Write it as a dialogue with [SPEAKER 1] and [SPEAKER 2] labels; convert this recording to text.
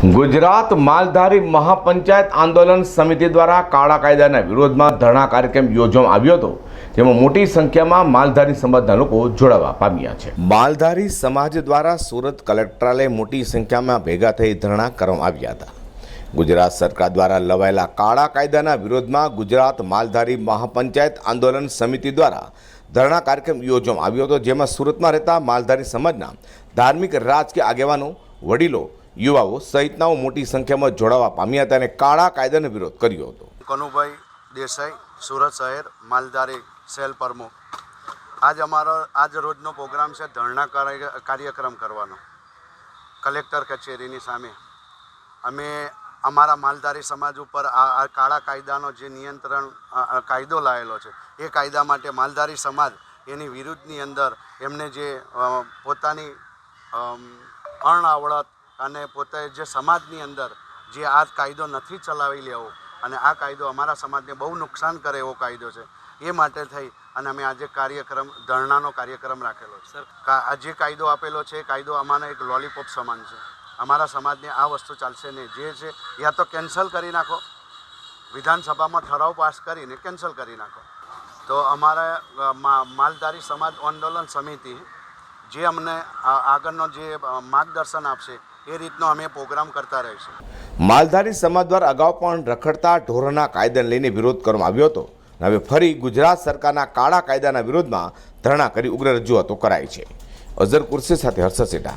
[SPEAKER 1] ગુજરાત માલધારી મહાપંચાયત આંદોલન સમિતિ દ્વારા કાળા કાયદાના વિરોધમાં ધરણા કાર્યક્રમ યોજવામાં આવ્યો હતો. જેમાં મોટી સંખ્યામાં માલધારી સમાજના લોકો જોડાવા પામ્યા છે. માલધારી સમાજ દ્વારા સુરત કલેક્ટરાલય મોટી સંખ્યામાં ભેગા થઈ ધરણા કરવામાં આવ્યા હતા. ગુજરાત સરકાર દ્વારા લવાયેલા કાળા કાયદાના વિરોધમાં ગુજરાત માલધારી મહાપંચાયત આંદોલન સમિતિ દ્વારા ધરણા કાર્યક્રમ યોજવામાં આવ્યો હતો, જેમાં સુરતમાં રહેતા માલધારી સમાજના ધાર્મિક, રાજકીય આગેવાનો, વડીલો યુવાઓ સહિતનાઓ મોટી સંખ્યામાં જોડાવા પામ્યા હતા અને કાળા કાયદાનો વિરોધ કર્યો હતો.
[SPEAKER 2] કનુભાઈ દેસાઈ, સુરત શહેર, માલધારી સેલ પ્રમુખ આજ અમારો, આજ રોજનો પ્રોગ્રામ છે ધરણા કાર્ય- કાર્યક્રમ કરવાનો. કલેક્ટર કચેરીની સામે. અમે અમારા માલધારી સમાજ ઉપર આ કાળા કાયદાનો જે નિયંત્રણ કાયદો લાવેલો છે, એ કાયદા માટે માલધારી સમાજ એની વિરુદ્ધની અંદર એમને જે પોતાની અણ અણઆવડત અને પોતે જે સમાજની અંદર જે આ કાયદો નથી ચલાવી લેવો અને આ કાયદો અમારા સમાજને બહુ નુકસાન કરે એવો કાયદો છે એ માટે થઈ અને અમે આજે કાર્યક્રમ ધરણાનો કાર્યક્રમ રાખેલો છે. કા- આ જે કાયદો આપેલો છે એ કાયદો અમારો એક લોલીપોપ સમાન છે. અમારા સમાજને આ વસ્તુ ચાલશે નહીં. જે છે યા તો કેન્સલ કરી નાખો. વિધાનસભામાં ઠરાવ પાસ કરીને કેન્સલ કરી નાખો. તો અમારા મા- માલધારી સમાજ આંદોલન સમિતિ જે અમને આગળનો જે માર્ગદર્શન આપશે એ રીતનો અમે પ્રોગ્રામ કરતા રહીશું.
[SPEAKER 1] માલધારી સમાજ દ્વારા અગાઉ પણ રખડતા ઢોરના કાયદાને લઈને વિરોધ કરવામાં આવ્યો હતો. હવે ફરી ગુજરાત સરકારના કાળા કાયદાના વિરોધમાં ધરણા કરી ઉગ્ર રજૂઆતો કરાઈ છે. અઝર કુર્સી સાથે હર્ષદ સેઠા